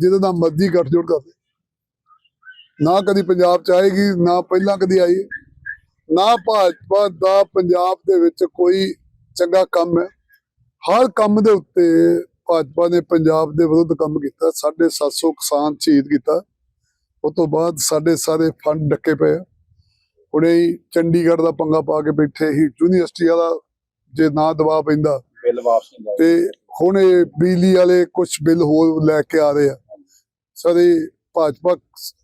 ਜਿਹਦੇ ਨਾਲ ਮਰਜ਼ੀ ਗੱਠਜੋੜ ਕਰਦੇ ਨਾ ਕਦੀ ਪੰਜਾਬ ਚ ਆਏਗੀ ਨਾ ਪਹਿਲਾਂ ਕਦੀ ਆਈ। ਨਾ ਭਾਜਪਾ ਦਾ ਪੰਜਾਬ ਦੇ ਵਿੱਚ ਕੋਈ ਚੰਗਾ ਕੰਮ ਹੈ। ਹਰ ਕੰਮ ਦੇ ਉੱਤੇ ਭਾਜਪਾ ਨੇ ਪੰਜਾਬ ਦੇ ਵਿਰੁੱਧ ਕੰਮ ਕੀਤਾ। 750 ਕਿਸਾਨ ਸ਼ਹੀਦ ਕੀਤਾ। ਉਸ ਤੋਂ ਬਾਅਦ ਸਾਡੇ ਸਾਰੇ ਫੰਡ ਡੱਕੇ ਪਏ। ਹੁਣੇ ਹੀ ਚੰਡੀਗੜ੍ਹ ਦਾ ਪੰਗਾ ਪਾ ਕੇ ਬੈਠੇ ਹੀ ਯੂਨੀਵਰਸਿਟੀ ਵਾਲਾ ਜੇ ਨਾ ਦਬਾਅ ਪੈਂਦਾ ਬਿੱਲ ਵਾਪਸ ਨਹੀਂ ਤੇ ਹੁਣ ਇਹ ਬਿਜਲੀ ਵਾਲੇ ਕੁਝ ਬਿੱਲ ਹੋਰ ਲੈ ਕੇ ਆ ਰਹੇ ਆ। ਸਾਰੇ ਭਾਜਪਾ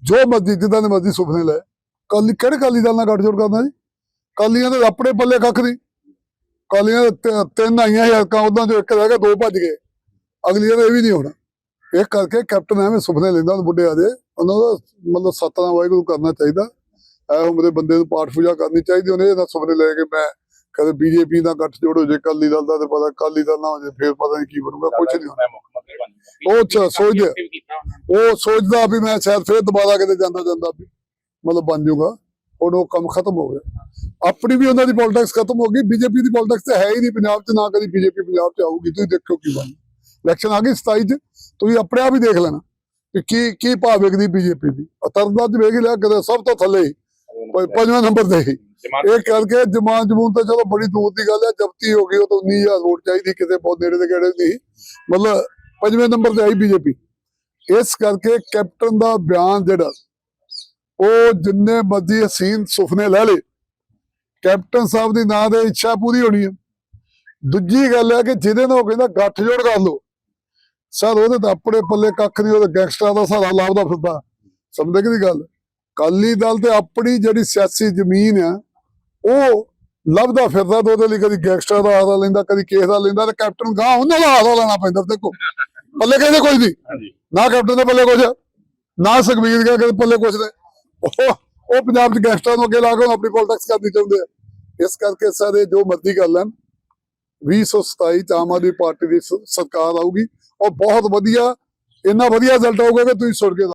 ਜੋ ਮਰਜ਼ੀ ਜਿੱਦਾਂ ਦੇ ਮਰਜ਼ੀ ਸੁਪਨੇ ਲੈ ਕੱਲ ਕਿਹੜੇ ਕਾਲੀ ਦਲ ਨਾਲ ਗੱਠਜੋੜ ਕਰਨਾ ਜੀ? ਕਾਲੀਆਂ ਦੇ ਆਪਣੇ ਪੱਲੇ ਕੱਖ ਨਹੀਂ। ਕਾਲੀਆਂ ਦੇ ਤਿੰਨ ਆਈਆਂ ਹਲਕਾਂ ਉਦਾਂ ਚੋਂ ਇੱਕ ਰਹਿ ਗਿਆ ਦੋ ਭੱਜ ਗਏ। ਅਗਲੀਆਂ ਦਾ ਇਹ ਵੀ ਨਹੀਂ ਹੋਣਾ। ਇਹ ਕਰਕੇ ਕੈਪਟਨ ਐਵੇਂ ਸੁਪਨੇ ਲੈਂਦਾ ਉਹ ਬੁੱਢੇ ਆਦੇ। ਉਹਨਾਂ ਦਾ ਮਤਲਬ ਸਤਨਾਮ ਵਾਹਿਗੁਰੂ ਕਰਨਾ ਚਾਹੀਦਾ। ਐ ਉਮਰੇ ਬੰਦੇ ਨੂੰ ਪਾਠ ਪੂਜਾ ਕਰਨੀ ਚਾਹੀਦੀ। ਉਹਨੇ ਇਹਦਾ ਸੁਪਨੇ ਲੈ ਕੇ ਮੈਂ ਕਦੇ ਬੀਜੇਪੀ ਦਾ ਗੱਠ ਜੋੜ ਹੋ ਜੇ ਕਾਲੀ ਦਲ ਦਾ ਤੇ ਪਤਾ ਕਾਲੀ ਦਲ ਨਾ ਹੋ ਜੇ ਫੇਰ ਪਤਾ ਨਹੀਂ ਕੀ ਬਣੂਗਾ ਕੁਝ ਨਹੀਂ ਹੋਣਾ। ਉਹ ਅੱਛਾ, ਸੋਚਦੇ। ਉਹ ਸੋਚਦਾ ਵੀ ਮੈਂ ਸ਼ਾਇਦ ਫੇਰ ਦੁਬਾਰਾ ਕਿਤੇ ਜਾਂਦਾ ਜਾਂਦਾ ਵੀ ਮਤਲਬ ਬਣ ਜਾਊਗਾ। ਹੁਣ ਉਹ ਕੰਮ ਖਤਮ ਹੋ ਗਿਆ। ਆਪਣੀ ਵੀ ਉਹਨਾਂ ਦੀ ਪੋਲਿਟਿਕਸ ਖਤਮ ਹੋ ਗਈ। ਬੀਜੇਪੀ ਦੀ ਪੋਲਿਟਿਕਸ ਤਾਂ ਹੈ ਹੀ ਨਹੀਂ। ਪੰਜਾਬ 'ਚ ਨਾ ਕਦੀ ਬੀਜੇਪੀ ਪੰਜਾਬ 'ਚ ਆਊਗੀ। ਤੁਸੀਂ ਦੇਖੋ ਕੀ ਬਣ ਇਲੈਕਸ਼ਨ ਆ ਗਈ 27 'ਚ। ਤੁਸੀਂ ਆਪਣੇ ਆਪ ਹੀ ਦੇਖ ਲੈਣਾ ਕਿ ਕੀ ਕੀ ਭਾਅ ਵਿਕਦੀ ਬੀਜੇਪੀ ਦੀ। ਅਤਰਦਾ 'ਚ ਵੇਖ ਲਿਆ ਕਿਤੇ ਸਭ ਤੋਂ ਥੱਲੇ ਪੰਜਵੇਂ ਨੰਬਰ ਤੇ ਇਹ ਕਰਕੇ ਜਮਾਨ ਜਮੂਨ ਤਾਂ ਚਲੋ ਬੜੀ ਦੂਰ ਦੀ ਗੱਲ ਹੈ। ਜਬਤੀ ਹੋ ਗਈ ਉਹ ਤਾਂ 19000 ਵੋਟ ਚਾਹੀਦੀ ਕਿਤੇ ਬਹੁਤ ਨੇੜੇ ਦੇ ਗੇੜੇ ਨਹੀਂ ਮਤਲਬ ਪੰਜਵੇਂ ਨੰਬਰ ਤੇ ਆਈ ਬੀਜੇਪੀ ਇਸ ਕਰਕੇ ਕੈਪਟਨ ਦਾ ਬਿਆਨ ਜਿਹੜਾ, ਉਹ ਜਿੰਨੇ ਮਰਜ਼ੀ ਹਸੀਨ ਸੁਪਨੇ ਲੈ ਲੇ। ਕੈਪਟਨ ਸਾਹਿਬ ਦੀ ਨਾਂ ਦੇ ਇੱਛਾ ਪੂਰੀ ਹੋਣੀ ਹੈ। ਦੂਜੀ ਗੱਲ ਹੈ ਕਿ ਜਿਹਦੇ ਨਾਲ ਉਹ ਕਹਿੰਦਾ ਗੱਠਜੋੜ ਕਰ ਲਓ। ਸਰ ਉਹਦੇ ਤਾਂ ਆਪਣੇ ਪੱਲੇ ਕੱਖ ਨਹੀਂ ਉਹਦੇ ਗੈਂਗਸਟਰਾਂ ਦਾ ਸਾਰਾ ਲਾਭਦਾ ਫਿਰਦਾ। ਸਮਝਦੇ ਕਿ ਗੱਲ? ਕਾਲੀ ਦਲ ਤੇ ਆਪਣੀ ਜਿਹੜੀ ਸਿਆਸੀ ਜ਼ਮੀਨ ਆ ਉਹ ਲੱਭਦਾ ਫਿਰਦਾ ਤੇ ਉਹਦੇ ਲਈ ਕਦੀ ਗੈਂਗਸਟਰ ਦਾ ਆਸਰਾ ਲੈਂਦਾ, ਕਦੀ ਕੇਸ ਦਾ ਲੈਂਦਾ ਤੇ ਕੈਪਟਨ ਗਾਂ ਉਹਨਾਂ ਦਾ ਆਸਰਾ ਲੈਣਾ ਪੈਂਦਾ ਦੇਖੋ। ਪੱਲੇ ਕਹਿੰਦੇ ਕੋਈ ਨਹੀਂ। ਨਾ ਕੈਪਟਨ ਦੇ ਪੱਲੇ ਕੁਝ ਨਾ ਸੁਖਬੀਰ ਦੇ ਪੱਲੇ ਕੁਝ ਨੇ। ਉਹ ਉਹ ਪੰਜਾਬ ਦੇ ਗੈਂਗਸਟਰਾਂ ਨੂੰ ਅੱਗੇ ਲਾ ਕੇ ਆਪਣੀ ਪੋਲਿਟਿਕਸ ਕਰਨੀ ਚਾਹੁੰਦੇ ਆ। ਇਸ ਕਰਕੇ ਸਾਰੇ ਜੋ ਮਰਜ਼ੀ ਕਰ ਲੈਣ। 2027 ਚ ਆਮ ਆਦਮੀ ਪਾਰਟੀ ਦੀ ਸਰਕਾਰ ਆਊਗੀ। ਉਹ ਬਹੁਤ ਵਧੀਆ, ਇੰਨਾ ਵਧੀਆ ਰਿਜ਼ਲਟ ਆਊਗਾ ਕਿ ਤੁਸੀਂ ਸੁਣ ਕੇ